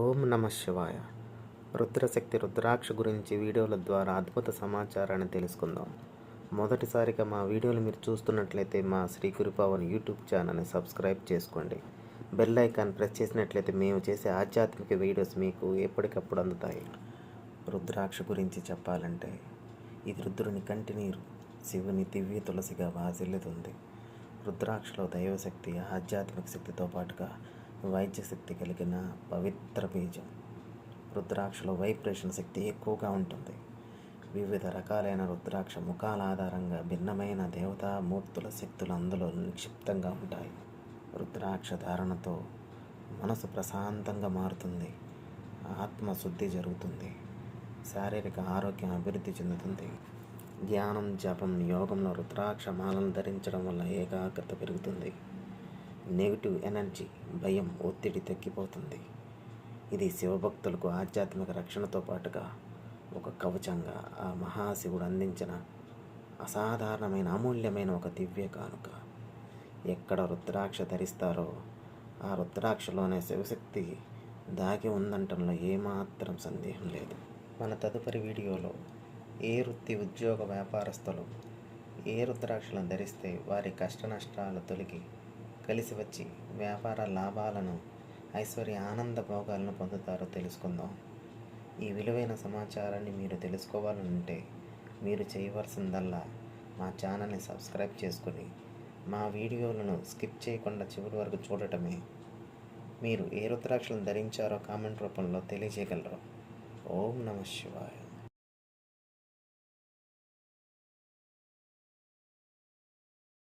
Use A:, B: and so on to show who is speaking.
A: ఓం నమ శివాయ. రుద్రశక్తి రుద్రాక్ష గురించి వీడియోల ద్వారా అద్భుత సమాచారాన్ని తెలుసుకుందాం. మొదటిసారిగా మా వీడియోలు మీరు చూస్తున్నట్లయితే మా శ్రీ గురుపవన్ యూట్యూబ్ ఛానల్ని సబ్స్క్రైబ్ చేసుకోండి. బెల్ ఐకాన్ ప్రెస్ చేసినట్లయితే మేము చేసే ఆధ్యాత్మిక వీడియోస్ మీకు ఎప్పటికప్పుడు అందుతాయి. రుద్రాక్ష గురించి చెప్పాలంటే ఇది రుద్రుని కంటి నీరు శివుని దివ్య తులసిగా వాసిల్లుతుంది. రుద్రాక్షలో దైవశక్తి ఆధ్యాత్మిక శక్తితో పాటుగా వైద్యశక్తి కలిగిన పవిత్ర బీజం. రుద్రాక్షలో వైబ్రేషన్ శక్తి ఎక్కువగా ఉంటుంది. వివిధ రకాలైన రుద్రాక్ష ముఖాల ఆధారంగా భిన్నమైన దేవతామూర్తుల శక్తులు అందులో నిక్షిప్తంగా ఉంటాయి. రుద్రాక్ష ధారణతో మనసు ప్రశాంతంగా మారుతుంది. ఆత్మశుద్ధి జరుగుతుంది. శారీరక ఆరోగ్యం అభివృద్ధి చెందుతుంది. ధ్యానం జపం యోగంలో రుద్రాక్ష మాలను ధరించడం వల్ల ఏకాగ్రత పెరుగుతుంది. నెగిటివ్ ఎనర్జీ భయం ఒత్తిడి తగ్గిపోతుంది. ఇది శివభక్తులకు ఆధ్యాత్మిక రక్షణతో పాటుగా ఒక కవచంగా ఆ మహాశివుడు అందించిన అసాధారణమైన అమూల్యమైన ఒక దివ్య కానుక. ఎక్కడ రుద్రాక్ష ధరిస్తారో ఆ రుద్రాక్షలోనే శివశక్తి దాగి ఉందంటంలో ఏమాత్రం సందేహం లేదు. మన తదుపరి వీడియోలో ఏ వృత్తి ఉద్యోగ వ్యాపారస్తులు ఏ రుద్రాక్షలను ధరిస్తే వారి కష్ట నష్టాలు తొలగి కలిసి వచ్చి వ్యాపార లాభాలను ఐశ్వర్య ఆనంద భోగాలను పొందుతారో తెలుసుకుందాం. ఈ విలువైన సమాచారాన్ని మీరు తెలుసుకోవాలంటే మీరు చేయవలసిందల్లా మా ఛానల్ని సబ్స్క్రైబ్ చేసుకొని మా వీడియోలను స్కిప్ చేయకుండా చివరి వరకు చూడటమే. మీరు ఏ రుద్రాక్షలను ధరించారో కామెంట్ రూపంలో తెలియజేయగలరు. ఓం నమ శివాయ.